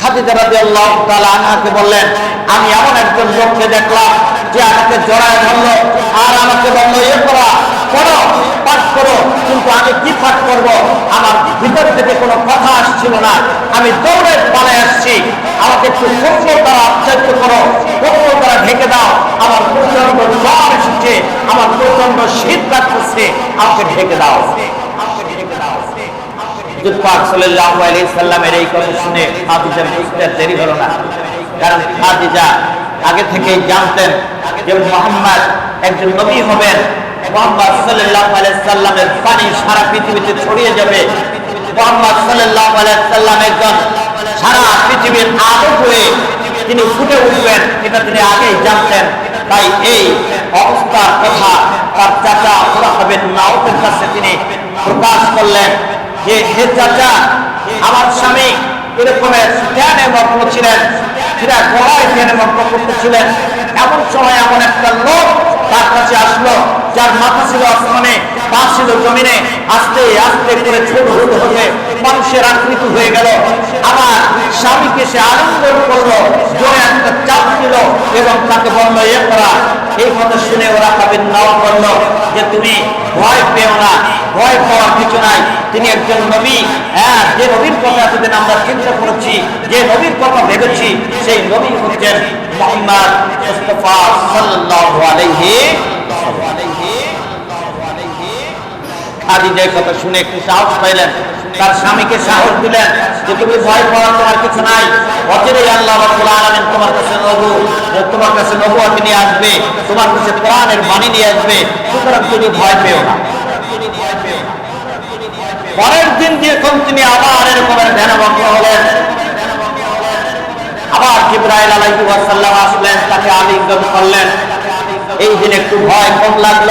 খাদিজা আমি এমন একজন লোককে দেখলাম যে আমাকে জড়ায় ধরলো আর আমাকে বলল ইয়ে করা পড়ো, পাঠ করো, কিন্তু আমি কি পাঠ করব? আমার ভিতর থেকে কোনো কথা আসছিল না। আমি দৌড়ে পালায় আসছি। আমাকে একটু কৌশল দ্বারা আচ্ছাদিত করো কৌশল দ্বারা ঢেকে দাও। আমার প্রচণ্ড জ্বর এসেছে, আমার প্রচণ্ড শীত দাও আমাকে ঢেকে দাও। হুজুর পাক সাল্লাল্লাহু আলাইহি সাল্লামের এই কথা শুনে খাদিজা বুঝতে দেরি হলো না। কারণ খাদিজা আগে থেকেই জানতেন যে মুহাম্মদ একজন নবী হবেন। মুহাম্মদ সাল্লাল্লাহু আলাইহি সাল্লামের পানি সারা পৃথিবীতে ছড়িয়ে যাবে। মুহাম্মদ সাল্লাল্লাহু আলাইহি সাল্লাম একজন সারা পৃথিবীর আলো হয়ে তিনি ফুটে উঠবেন, এটা তিনি আগেই জানতেন। তাই এই অবস্থার কথা তার চাচা হবেন নাউতের কাছে তিনি প্রকাশ করলেন। যে হে আমার স্বামী এরকমের ধ্যানে মগ্ন ছিলেন সেটা গলায় ধ্যানে মগ্ন করতেছিলেন এমন সময় এমন একটা লোক তার কাছে আসলো যার মাথা ছিল আসমানে, পা ছিল জমিনে, আস্তে আস্তে করে ছোট হতে হতে মানুষের আকৃতি হয়ে গেল। আমার স্বামীকে সে আনন্দ করল, জোরে একটা চাপ দিল এবং তাকে বলল, এ করা এই কথা শুনে ওরা কাবিন নাও করল যে তুমি ভয় পেও না, ভয় পাওয়ার কিছু নাই। তিনি একজন নবী হ্যাঁ যে নবীর কথা এতদিন আমরা চিন্তা করেছি, যে নবীর কথা ভেবেছি, সেই নবী হচ্ছেন মোহাম্মদ মুস্তফা সাল্লাল্লাহু আলাইহি খাদিজা এই কথা শুনে একটু সাহস পাইলেন। তার স্বামীকে সাহস দিলেন যে তুমি ভয় পাওয়ার তোমার কিছু নাই। অচিরেই আল্লাহ তোমার কাছে নবু তোমার কাছে নিয়ে আসবে, তোমার কাছে কোরআনের বাণী নিয়ে আসবে, সুতরাং তুমি ভয় পেও না। পরের দিন যখন তিনি আবার এরকমের ধ্যানভগ্ন হলেন, আবার জিব্রাইল আলাইহি আসলেন, তাকে আলিঙ্গন করলেন। এই দিন একটু ভয় কম লাগল।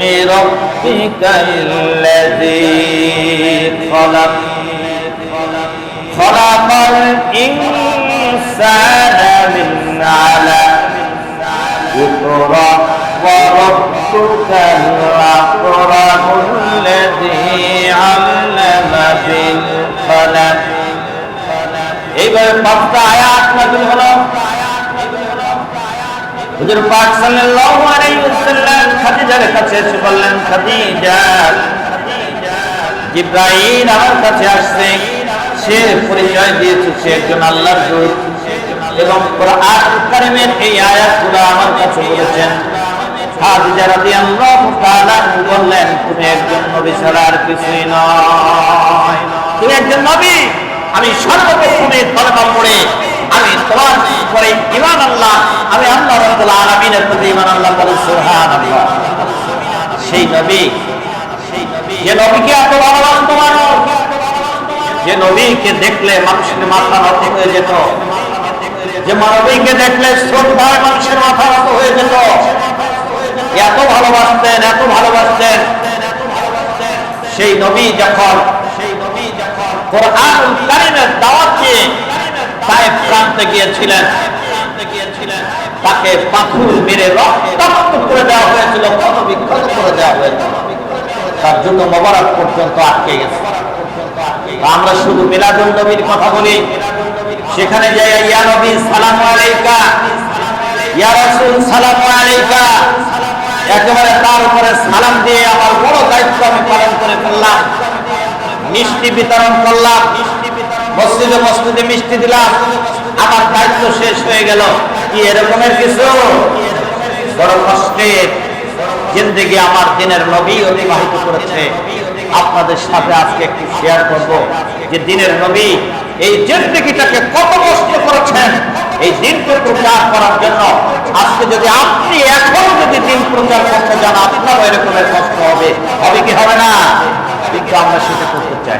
বিসমি রাব্বিকাল্লাযী খলাক খলাকাল ইনসানা মিন আলাক اقرأ وربك الأكرم الذي علم بالقلم এইভাবে পাঁচটা আয়াত নাযিল হলো হুজুর পাক সাল্লাল্লাহু আলাইহি ওয়াসাল্লাম খাদিজার কাছে এসে বললেন আমার কাছে আসছে। সে পরিচয় দিয়েছে, সে একজন এবং কারিমের এই আয়াতগুলো আমার কাছে বলেছেন তুমি তুমি আমি সর্বপ্রথমে পড়ে আমি তোমার পরে ইমান আল্লাহ আমি আল্লাহ রাব্বুল আলামিনের প্রতি ইমান আল্লাহ বলে সুবহানাল্লাহ সেই নবী। যে নবীকে এত ভালোবাসত মানুষ, যে নবীকে দেখলে মানুষের মাথা নত হয়ে যেত, যে মানবীকে দেখলে শ্রদ্ধায় মানুষের মাথা নত হয়ে যেত। এত ভালোবাসতেন এত ভালোবাসতেন। সেই নবী যখন সেই নবী যখন কোরআন কারিমের দাওয়াত দিয়ে তায়েফ প্রান্তে গিয়েছিলেন তাকে পাথর মেরে রক্তাক্ত করে দেওয়া হয়েছিল। কত বিক্ষত করে দেওয়া হয়েছিল। তার জন্য মোবারক পর্যন্ত আটকে গেছে। আমরা শুধু মিলাদুল নবীর কথা বলি। সেখানে যাই ইয়া নবী, সালাম আলাইকা। ইয়া রাসূল, সালাম আলাইকা। একেবারে তার উপরে সালাম দিয়ে আমার বড় দায়িত্ব আমি পালন করে ফেললাম। মিষ্টি বিতরণ করলাম। মসজিদে মসজিদে মিষ্টি দিলাম, আমার দায়িত্ব শেষ হয়ে গেল। কি এরকমের কিছু? বড় কষ্টের জিন্দগি আমার দিনের নবী অতিবাহিত করেছে। আপনাদের সাথে আজকে একটু শেয়ার করব যে দিনের নবী এই জিন্দগিটাকে কত কষ্ট করেছেন। এই দিনকে প্রচার করার জন্য। আজকে যদি আপনি এখন যদি দিন প্রচার করতে যান, আপনারও এরকমের কষ্ট হবে। হবে কি হবে না? কিন্তু আমরা সেটা করতে চাই।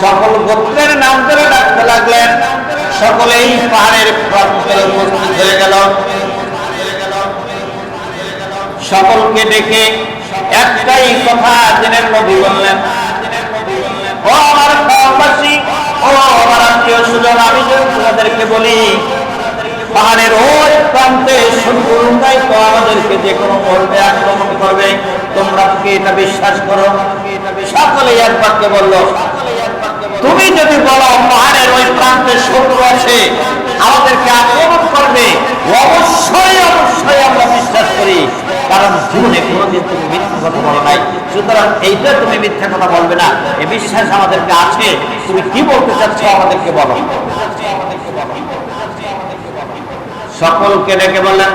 সকল গোত্রের নাম ধরে ডাকতে লাগলেন। সকলেই পাহাড়ের প্রান্তরে উপস্থিত হয়ে গেল। সকলকে ডেকে একটাই কথা দিনের নবী বললেন, ও আমার কমবাসী ও আমার আত্মীয় সুজন আমি যদি তোমাদেরকে বলি, পাহাড়ের ওই প্রান্তে শত্রুরাই তো আমাদেরকে যে কোনো মুহূর্তে আক্রমণ করবে, তোমরা কি এটা বিশ্বাস করো? সকলে এক বাক্যে বলল তুমি যদি বলো, পাহাড়ের ওই প্রান্তে শত্রু আছে, আমাদেরকে আক্রমণ করবে, অবশ্যই অবশ্যই আমরা বিশ্বাস করি। কারণ জীবনে কোনোদিন তুমি মিথ্যা কথা বলো নাই। সুতরাং এইটা তুমি মিথ্যা কথা বলবে না। এ বিশ্বাস আমাদেরকে আছে। তুমি কি বলতে চাচ্ছ আমাদেরকে বলো। সকলকে ডেকে বললেন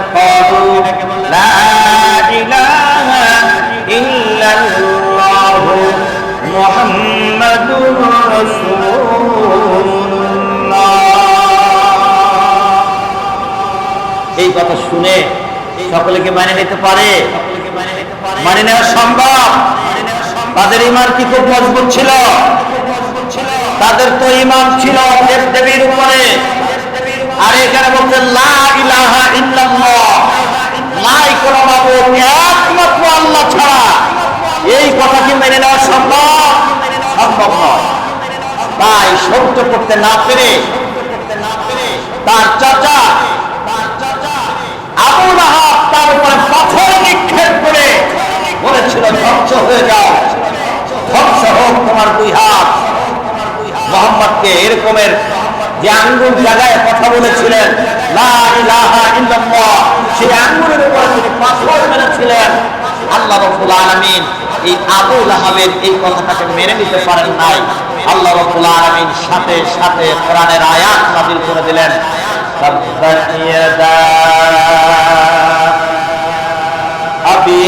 এই কথা শুনে সকলকে মানে নিতে পারে? মানে নেওয়া সম্ভব। তাদের ইমান কি খুব মজবুত ছিল? তাদের তো ইমান ছিল দেব দেবীর উপরে। আর এখানে বলছে, লা ইলাহা নাই কোন মাবুদ, একমাত্র আল্লাহ ছাড়া। এই কথা কি মেনে নেওয়া সম্ভব? সম্ভব নয়। তাই সহ্য করতে না পেরে তার চাচা আবু লাহাব তার উপরে পাথর নিক্ষেপ করে বলেছিল, ধ্বংস হয়ে যাও। ধ্বংস হোক তোমার দুই হাত। মোহাম্মদকে এরকমের যে জায়গায় কথা বলেছিলেন সেই তিনি পাথর মেরেছিলেন। আল্লাহ রাব্বুল আলামিন এই আবুল আহমেদ এই কথাটাকে মেনে নিতে পারেন নাই। আল্লাহ রাব্বুল আলামিন সাথে সাথে কোরআনের আয়াত নাযিল করে দিলেন। তাব্বাত ইয়াদা আবি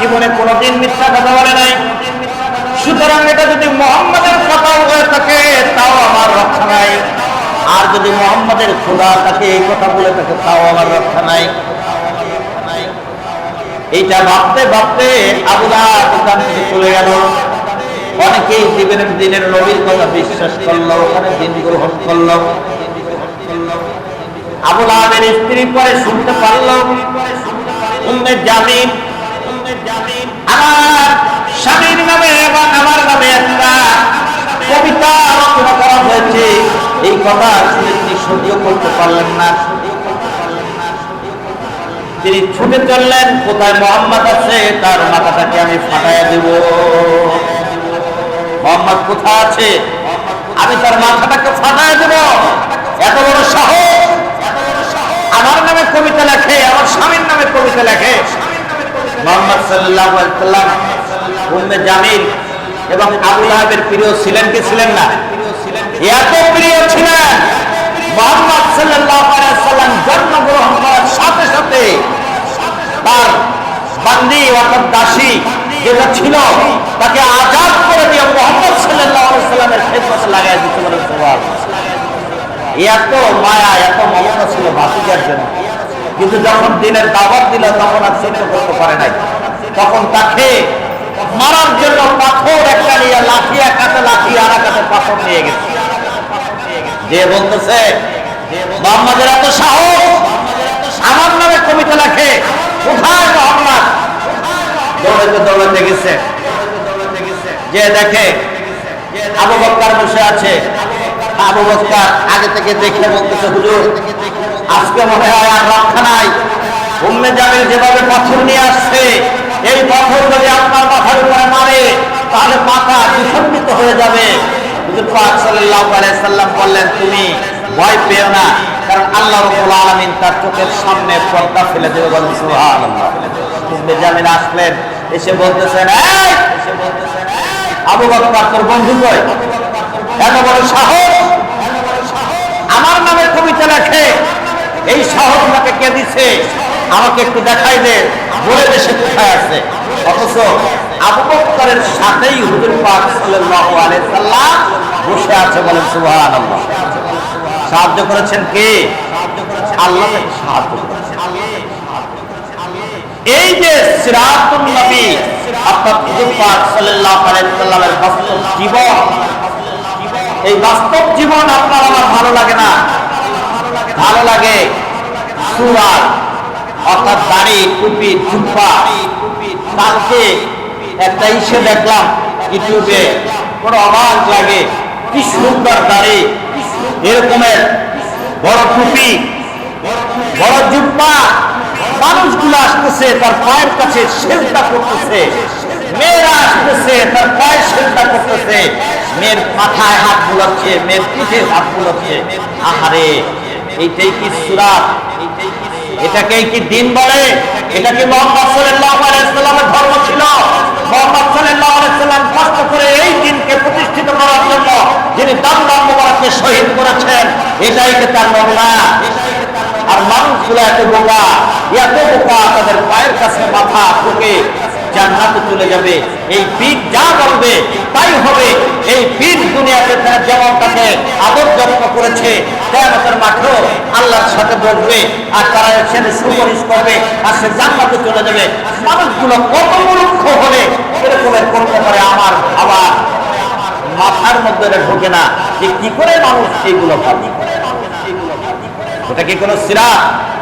জীবনে কোনোদিন মিথ্যা কথা বলে নাই। সুতরাং এটা যদি মোহাম্মদের কথা হয়ে থাকে, তাও আমার রক্ষা নাই। আর যদি মোহাম্মদের খোদা তাকে এই কথা বলে থাকে, তাও আমার রক্ষা নাই। এইটা ভাবতে ভাবতে থেকে চলে গেল। অনেকেই দিনের নবীর কথা বিশ্বাস করল, ওখানে দিন গ্রহণ করল। পরে শুনতে পারল। তিনি ছুটে চললেন, কোথায় মোহাম্মদ আছে তার মাথাটাকে আমি ফাটাইয়া দেব। মোহাম্মদ কোথায় আছে? আমি তার মাথাটাকে ফাটাইয়া দেব। এত বড় সাহস! আমার নামে কবিতা লেখে, আমার স্বামীর নামে কবিতা লেখে। মোহাম্মদ সাল্লাহ সাল্লাম উম্মে এবং আবুল আহাবের প্রিয় ছিলেন কি ছিলেন না? এত প্রিয় ছিলেন। সাথে সাথে দাসী যেটা ছিল, তাকে আজাদ করে দিয়ে মোহাম্মদ সাল্লাহ সাল্লামের খেদমতে লাগাই দিতে পারে এত মায়া, এত মমতা ছিল ভাসিকার জন্য কিন্তু যখন দিনের দাবাত দিল, তখন আর সহ্য করতে পারে নাই। তখন তাকে মারার জন্য পাথর একটা নিয়ে লাঠি এক কাছে লাঠি আর কাছে পাথর নিয়ে গেছে। যে বলতেছে, মোহাম্মদের এত সাহস, আমার নামে কবিতা লেখে, কোথায় মোহাম্মদ? দৌড়াতে দৌড়াতে গেছে। যে দেখে, আবু বক্কার বসে আছে। আবু আগে থেকে দেখে বলতেছে, হুজুর, আজকে মনে হয় আর রক্ষা নাই। উম্মে জামিল যেভাবে পাথর নিয়ে আসছে, এই পাথর যদি আপনার মাথার উপরে মারে, তাহলে মাথা বিসম্মিত হয়ে যাবে। হুজুর পাক সাল্লাল্লাহু আলাইহি সাল্লাম বললেন, তুমি ভয় পেও না, কারণ আল্লাহ রাব্বুল আলামিন তার চোখের সামনে পর্দা ফেলে দেবে বলেন, সুবহানাল্লাহ। উম্মে জামিল আসলেন, এসে বলতেছেন, এই, আবু বকর, তোর বন্ধু কই? এত বড় সাহস কবিতা লেখে এই সাহস আমাকে কে দিছে? আমাকে একটু দেখাই দে। বলে দেশে কোথায় আছে। অথচ আবু বকরের সাথেই হুজুর পাক সাল্লাল্লাহু আলাইহি সাল্লাম বসে আছে বলেন সুবহানাল্লাহ। সাহায্য করেছেন কে? আল্লাহ তাকে সাহায্য করেছেন। এই যে সিরাতুন নবী, অর্থাৎ হুজুর পাক সাল্লাল্লাহু আলাইহি সাল্লামের বাস্তব জীবন, এই বাস্তব জীবন আপনার আমার ভালো লাগে না। ভালো লাগে। সুরার অর্থাৎ দাড়ি, টুপি জুব্বা কালকে একটা ইসে দেখলাম ইউটিউবে। বড় অবাক লাগে। কি সুন্দর দাড়ি। এরকমের বড় টুপি, বড় জুব্বা। মানুষগুলো আসতেছে, তার পায়ের কাছে সেলটা করতেছে। মেয়েরা আসতেছে, তার পায়ে সেলটা করতেছে। মেয়ের মাথায় হাত বুলাচ্ছে, মেয়ের পিঠে হাত বুলাচ্ছে। আহারে! এইটাই কি সুরাত এটাকেই কি দিন বলে? এটা কি মোহাম্মদ ধর্ম ছিল? মোহাম্মদ কষ্ট করে এই দিনকে প্রতিষ্ঠিত করার জন্য যিনি শহীদ করেছেন, এটাই তার নমুনা আর এত বোকা এত বোকা, তাদের পায়ের কাছে মাথা ঠুকে জান্নাতে চলে যাবে। এই পীর যা বলবে, তাই হবে। এই পীর দুনিয়াতে তারা যেমন তাকে আদর যত্ন করেছে। কেয়ামতের মাঠেও আল্লাহর সাথে বলবে আর তারা সেখানে সুপারিশ করবে আর সে জান্নাতে চলে যাবে। মানুষগুলো কত মূর্খ হলে এরকমের করতে পারে আমার আবার মাথার মধ্যে ঢোকে না যে কি করে মানুষ এইগুলো ভাবি। এটা কি কোনো সিরা ওটা কি কোনো